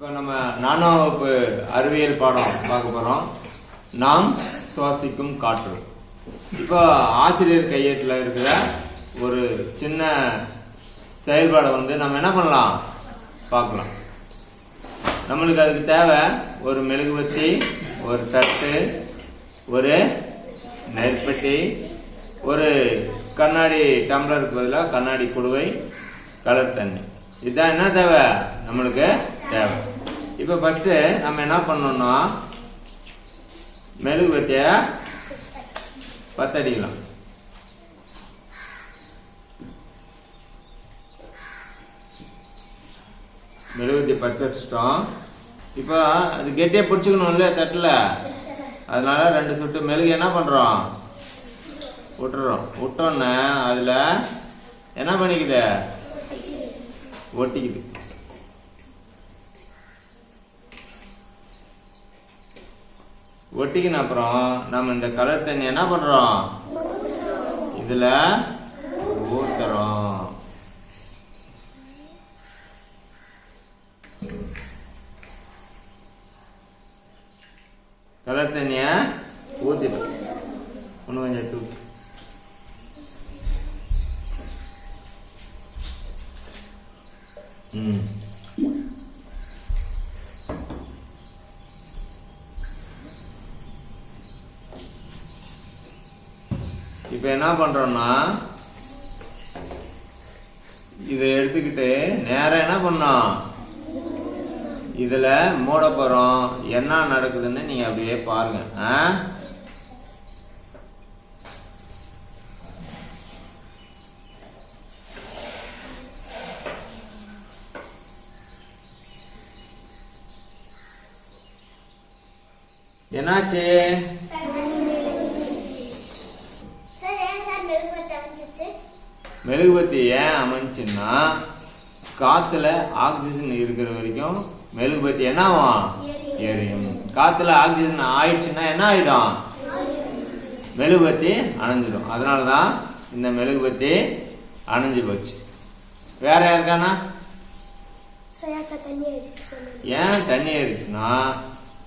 இப்போ நம்ம நானாம் வகுப்பு அறிவியல் பாடம் பார்க்க போகிறோம் நாம் சுவாசிக்கும் காற்று. இப்போ ஆசிரியர் கையேட்டில் இருக்கிற ஒரு சின்ன செயல்பாடை வந்து நம்ம என்ன பண்ணலாம்? பார்க்கலாம். நம்மளுக்கு அதுக்கு தேவை ஒரு மெழுகுவத்தி ஒரு தட்டு ஒரு நெற்பட்டி ஒரு கண்ணாடி டம்ளருக்கு பதிலாக கண்ணாடி குடுவை கலர் தண்ணி. இதுதான் என்ன தேவை? நம்மளுக்கு தேவை. இப்போ ஃபஸ்ட்டு நம்ம என்ன பண்ணணும்னா மெழுகுவத்திய பத்தடிக்கலாம். மெழுகுத்தி பத்து வச்சுட்டோம் இப்போ அது கெட்டியாக பிடிச்சிக்கணும்ல தட்டில்? அதனால ரெண்டு சுட்டு மெழுகு என்ன பண்ணுறோம் விட்டுறோம். விட்டோன்னே அதில் என்ன பண்ணிக்குது? ஒட்டிக்குது. ஒட்டிக்கின அப்புறம் நம்ம இந்த கலர் தண்ணி என்ன பண்றோம்? இதுல ஊத்துறோம். கலர் தண்ணிய ஊத்திடும் ஒன்று கொஞ்சம் தூக்கி ம். இப்போ என்ன பண்றோம்னா இதை எடுத்துக்கிட்டு நேரா என்ன பண்ணோம்? இதுல மூட போகிறோம் என்ன நடக்குதுன்னு நீங்க அப்படியே பாருங்க. ஆ? என்னாச்சு சார் ஏன் சார் மெழுகுவர்த்தி அமைச்சிச்சு மெழுகுபத்தி ஏன் அமைஞ்சுன்னா காத்துல ஆக்சிஜன் இருக்கிற வரைக்கும் மெழுகுபத்தி என்ன ஆகும்? எரியும். காத்துல ஆக்சிஜன் ஆயிடுச்சுன்னா என்ன ஆயிடும்? மெழுகுபத்தி அணைஞ்சிடும். அதனாலதான் இந்த மெழுகுபத்தி அணைஞ்சு போச்சு. வேற யாருக்கானா? ஏன் தண்ணி ஏறிச்சுன்னா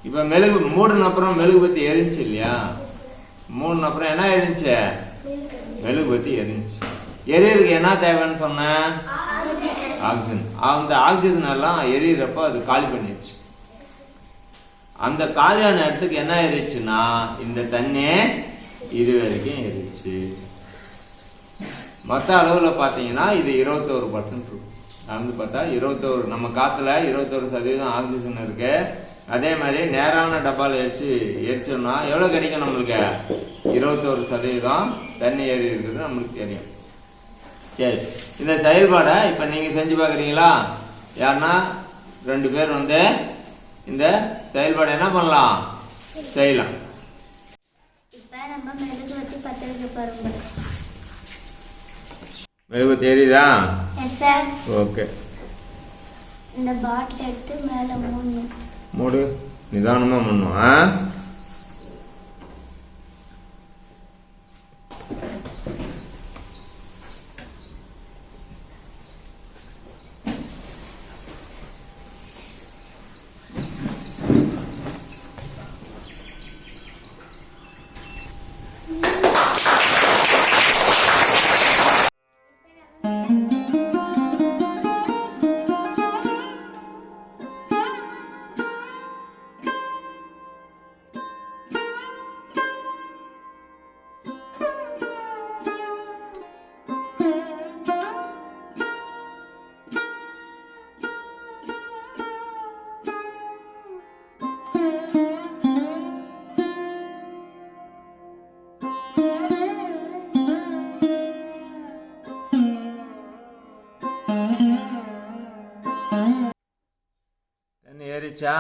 இப்ப மெழுகு மூடின அப்புறம் மெழுகுபத்தி எரிஞ்சு இல்லையா? மூடின அப்புறம் என்ன எரிஞ்சு மெழுகுபத்தி எரிஞ்சு எரியறதுக்கு என்ன தேவைன்னு சொன்னேன் ஆக்சிஜன் அந்த ஆக்சிஜன் எல்லாம் எரியறப்ப அது காலி பண்ணிடுச்சு. அந்த காலியான இடத்துக்கு என்ன ஏறிச்சுன்னா இந்த தண்ணி இது வரைக்கும் ஏறிச்சு மொத்த அளவுல பாத்தீங்கன்னா இது இருபத்தோரு பர்சன்ட் இருக்கும். நடந்து பார்த்தா இருபத்தோரு நம்ம காத்துல இருபத்தோரு சதவீதம் ஆக்சிஜன் இருக்கு. அதே மாதிரி நேரான டப்பால எரிச்சு எரிச்சோம்னா எவ்வளவு கிடைக்கும் நம்மளுக்கு? இருபத்தோரு சதவீதம் தண்ணி ஏறி இருக்குது நம்மளுக்கு தெரியும். சரி. இந்த செயல்பாடை இப்ப நீங்க செஞ்சு பாக்குறீங்களா? யாருன்னா ரெண்டு பேர் வந்து இந்த செயல்பாடை என்ன பண்ணலாம்? செய்யலாம். மெழுகு தெரியுதா? ஓகே இந்த பாட்டில் எடுத்து மேலே மூடு. நிதானமா பண்ணும் ஆ? ஏறிச்சா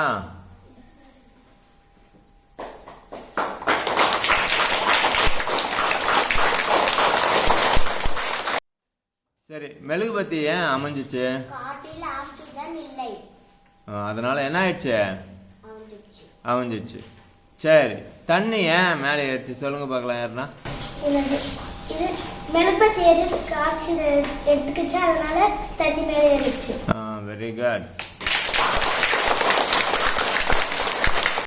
சரி மெழுகுபத்தி ஏன் அமைஞ்சிச்சு? அதனால என்ன ஆயிடுச்சு? அமைஞ்சிச்சு சரி தண்ணி ஏன் மேலே ஏறிச்சு? சொல்லுங்க பார்க்கலாம் யாருன்னா? Very good